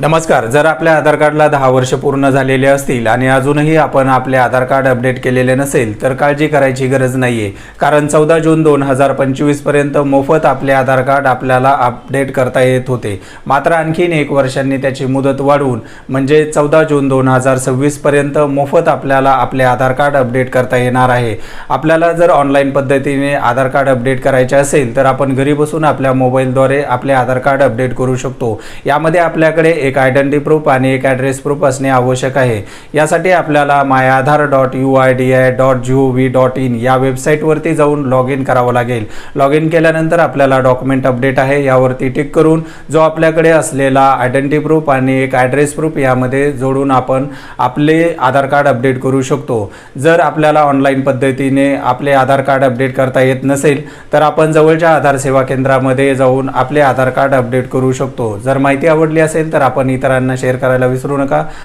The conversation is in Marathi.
नमस्कार. जर आपल्या आधार कार्डला दहा वर्ष पूर्ण झालेले असतील आणि अजूनही आपण आपले आधार कार्ड अपडेट केलेले नसेल तर काळजी करायची गरज नाहीये. कारण चौदा जून दोन हजार पंचवीसपर्यंत मोफत आपले आधार कार्ड आपल्याला अपडेट करता येत होते. मात्र आणखीन एक वर्षांनी त्याची मुदत वाढवून म्हणजे चौदा जून दोन हजार सव्वीसपर्यंत मोफत आपल्याला आपले आधार कार्ड अपडेट करता येणार आहे. आपल्याला जर ऑनलाईन पद्धतीने आधार कार्ड अपडेट करायचे असेल तर आपण घरी बसून आपल्या मोबाईलद्वारे आपले आधार कार्ड अपडेट करू शकतो. यामध्ये आपल्याकडे एक आयडेंटिटी प्रूफ आणि एक ॲड्रेस प्रूफ असणे आवश्यक आहे. यासाठी आपल्याला my Aadhaar dot U I D I dot G O V dot in या वेबसाईटवरती जाऊन लॉग इन करावं लागेल. लॉग इन केल्यानंतर आपल्याला डॉक्युमेंट अपडेट आहे. यावरती टिक करून जो आपल्याकडे असलेला आयडेंटिटी प्रूफ आणि एक ॲड्रेस प्रूफ यामध्ये जोडून आपण आपले आधार कार्ड अपडेट करू शकतो. जर आपल्याला ऑनलाईन पद्धतीने आपले आधार कार्ड अपडेट करता येत नसेल तर आपण जवळच्या आधार सेवा केंद्रामध्ये जाऊन आपले आधार कार्ड अपडेट करू शकतो. जर माहिती आवडली असेल तर आपण इतरांना शेअर करायला विसरू नका.